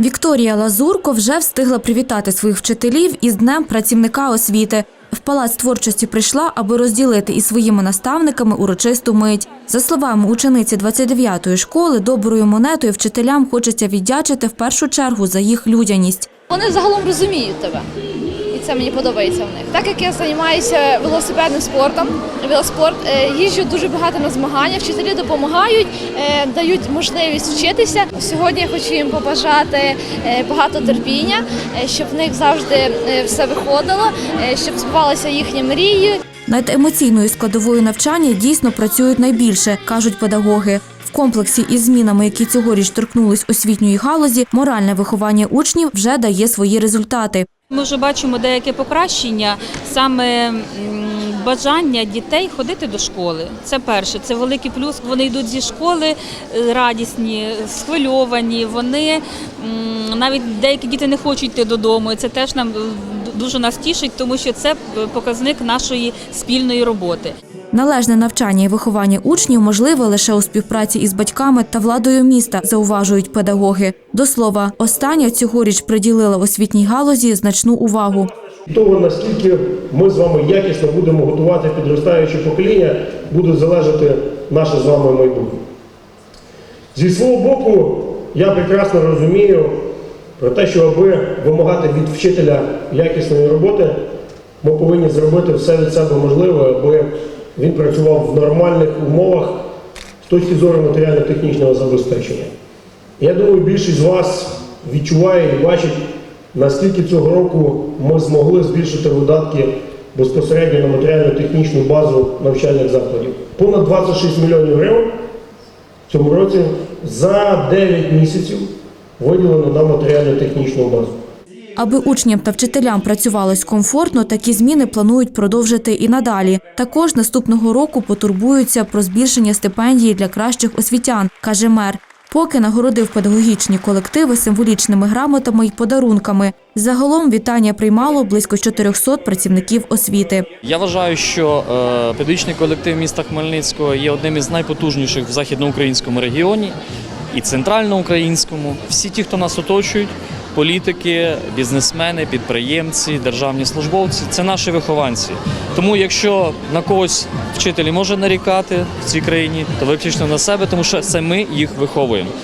Вікторія Лазурко вже встигла привітати своїх вчителів із Днем працівника освіти. В палац творчості прийшла, аби розділити із своїми наставниками урочисту мить. За словами учениці 29-ї школи, доброю монетою вчителям хочеться віддячити в першу чергу за їх людяність. Вони загалом розуміють тебе. Це мені подобається в них. Так як я займаюся велосипедним спортом, велоспорт, е, їжджу дуже багато на змагання, вчителі допомагають, е, дають можливість вчитися. Сьогодні я хочу їм побажати е, багато терпіння, щоб в них завжди все виходило, щоб збувалися їхні мрії. Над емоційною складовою навчання дійсно працюють найбільше, кажуть педагоги. В комплексі із змінами, які цьогоріч торкнулись освітньої галузі, моральне виховання учнів вже дає свої результати. Ми вже бачимо деяке покращення, саме бажання дітей ходити до школи. Це перше, це великий плюс. Вони йдуть зі школи е, радісні, схвильовані. Вони навіть деякі діти не хочуть йти додому. І це теж нам дуже нас тішить, тому що це е, показник нашої спільної роботи. Належне навчання і виховання учнів можливе лише у співпраці із батьками та владою міста, зауважують педагоги. До слова, остання цьогоріч приділила освітній галузі значну увагу. Того, наскільки ми з вами якісно будемо готувати підростаюче покоління, буде залежати наше з вами майбутнє. Зі свого боку, я прекрасно розумію про те, що аби вимагати від вчителя якісної роботи, ми повинні зробити все від себе можливе, аби він працював в нормальних умовах з точки зору матеріально-технічного забезпечення. Я думаю, більшість з вас відчуває і бачить, наскільки цього року ми змогли збільшити видатки безпосередньо на матеріально-технічну базу навчальних закладів. Понад 26 мільйонів гривень в цьому році за 9 місяців виділено на матеріально-технічну базу. Аби учням та вчителям працювалось комфортно, такі зміни планують продовжити і надалі. Також наступного року потурбуються про збільшення стипендії для кращих освітян, каже мер. Поки нагородив педагогічні колективи символічними грамотами й подарунками. Загалом вітання приймало близько 400 працівників освіти. Я вважаю, що е, педагогічний колектив міста Хмельницького є одним із найпотужніших в західноукраїнському регіоні і центральноукраїнському. Всі ті, хто нас оточують, політики, бізнесмени, підприємці, державні службовці це наші вихованці. Тому, якщо на когось вчителі може нарікати в цій країні, то виключно на себе, тому що це ми їх виховуємо.